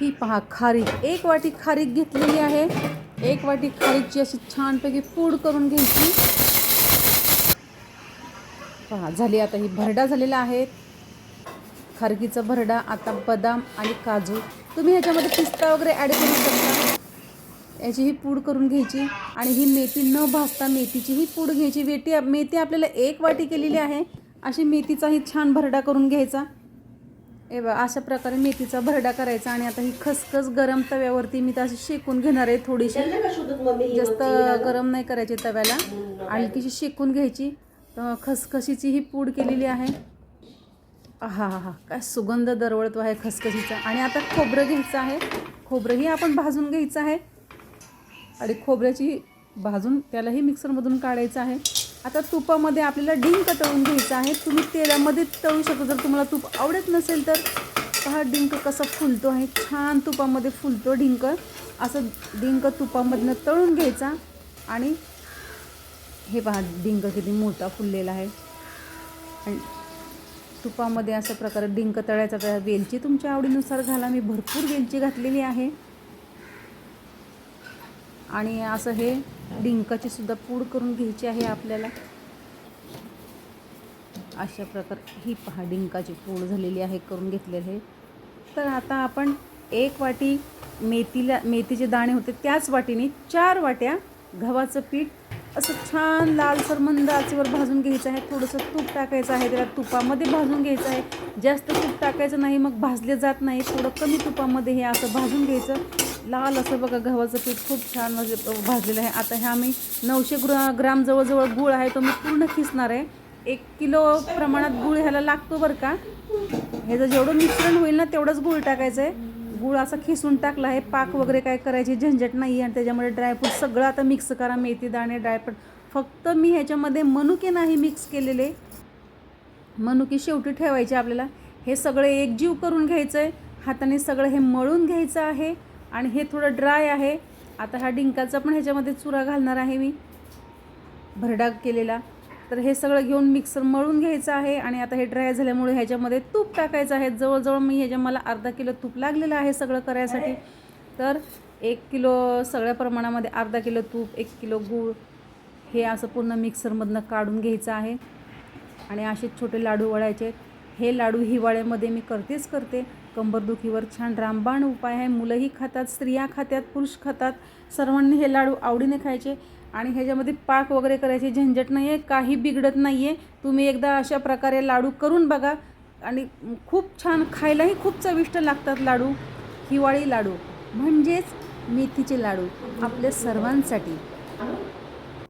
ही पहा खारीक. एक वाटी खारीक घेतलेली आहे. एक वाटी खारीकची अशी छानपैकी पूड करून घ्यायची. पहा झाली आता ही भरडा झालेला आहे. खारकीचा भरडा आता बदाम आणि काजू. तुम्ही ह्याच्यामध्ये पिस्ता वगैरे ॲड करू शकता. याची ही पूड करून घ्यायची आणि ही मेथी न भाजता मेथीची ही पूड घ्यायची. वेटी मेथी आपल्याला एक वाटी केलेली आहे. अशी मेथीचाही छान भरडा करून घ्यायचा. ए बा अशा प्रकारे मेथीचा भरडा करायचा आणि आता ही खसखस गरम तव्यावरती मी तर अशी शेकून घेणार आहे थोडीशी. जास्त गरम नाही करायची तव्याला. हलकीशी शेकून घ्यायची. तर खसखशीची ही पूड केलेली आहे. हा हा हा. काय सुगंध दरवळतो आहे खसखशीचा. आणि आता खोबरं घ्यायचं आहे. खोबरंही आपण भाजून घ्यायचं आहे. आणि खोबऱ्याची भाजून त्यालाही मिक्सरमधून काढायचं आहे. आता तुपामध्ये आपल्याला डिंक तळून घ्यायचं आहे. तुम्ही तेलामध्ये तळू शकता. जर तुम्हाला तूप आवडत नसेल तर पहा डिंक कसा फुलतो आहे. छान तुपामध्ये फुलतो डिंक. असं डिंक तुपामधनं तळून घ्यायचा. आणि हे पहा डिंक किती मोठा फुललेला आहे. आणि तुपामध्ये अशा प्रकारे डिंक तळायचा तर वेलची तुमच्या आवडीनुसार घाला. मी भरपूर वेलची घातलेली आहे. आणि असं हे डिंकाची सुद्धा पूड करून घ्यायची आहे आपल्याला. अशा प्रकारे ही पहा डिंकाची पूड झालेली आहे करून घेतलेली आहे. तर आता आपण एक वाटी मेथीला मेथीचे दाणे होते त्याच वाटीने चार वाट्या गव्हाचं पीठ असं छान लालसर मंद आचेवर भाजून घ्यायचं आहे. थोडंसं तूप टाकायचं आहे त्याला तुपामध्ये भाजून घ्यायचं आहे. जास्त तूप टाकायचं नाही मग भाजले जात नाही. थोडं कमी तुपामध्ये हे असं भाजून घ्यायचं. लाल असं बघा गव्हाचं पीठ खूप छान म्हणजे भाजलेलं आहे. आता ह्या मी नऊशे ग्रा ग्राम जवळजवळ गूळ आहे तो मी पूर्ण खिसणार आहे. एक किलो प्रमाणात गूळ ह्याला लागतो बरं का. ह्याचं जेवढं मिश्रण होईल ना तेवढंच गूळ टाकायचं आहे गूळ असा खिसून टाकला आहे पाक वगैरे काय करायची झंझट नाही आहे. आणि त्याच्यामध्ये ड्रायफ्रूट सगळं आता मिक्स करा मेथी दाणे ड्रायफ्रूट फक्त मी ह्याच्यामध्ये मनुके नाही मिक्स केलेले. मनुके शेवटी ठेवायचे आपल्याला. हे सगळं एकजीव करून घ्यायचं आहे हाताने सगळं हे मळून घ्यायचं आहे. आणि हे थोडं ड्राय आहे. आता हा डिंकाचा पण ह्याच्यामध्ये चुरा घालणार आहे मी. भरडा केलेला. तर हे सगळं घेऊन मिक्सर मळून घ्यायचं आहे आणि आता हे ड्राय झाल्यामुळे ह्याच्यामध्ये तूप टाकायचं आहे. जवळजवळ मी ह्याच्या मला अर्धा किलो तूप लागलेलं आहे सगळं करायसाठी. तर एक किलो सगळ्या प्रमाणामध्ये अर्धा किलो तूप एक किलो गूळ हे असं पूर्ण मिक्सरमधनं काढून घ्यायचं आहे. आणि असे छोटे लाडू वळायचे. आहेत. हे लाडू हिवाळ्यामध्ये मी करतेच करते. कंबरदुखीवर छान रामबाण उपाय आहे. मुलंही खातात स्त्रिया खातात पुरुष खातात. सर्वांनी हे लाडू आवडीने खायचे आणि ह्याच्यामध्ये पाक वगैरे करायची. झंझट नाही आहे काही बिघडत नाही आहे तुम्ही एकदा अशा प्रकारे लाडू करून बघा आणि खूप छान खायलाही खूप चविष्ट लागतात लाडू. हिवाळी लाडू म्हणजेच मेथीचे लाडू आपल्या सर्वांसाठी.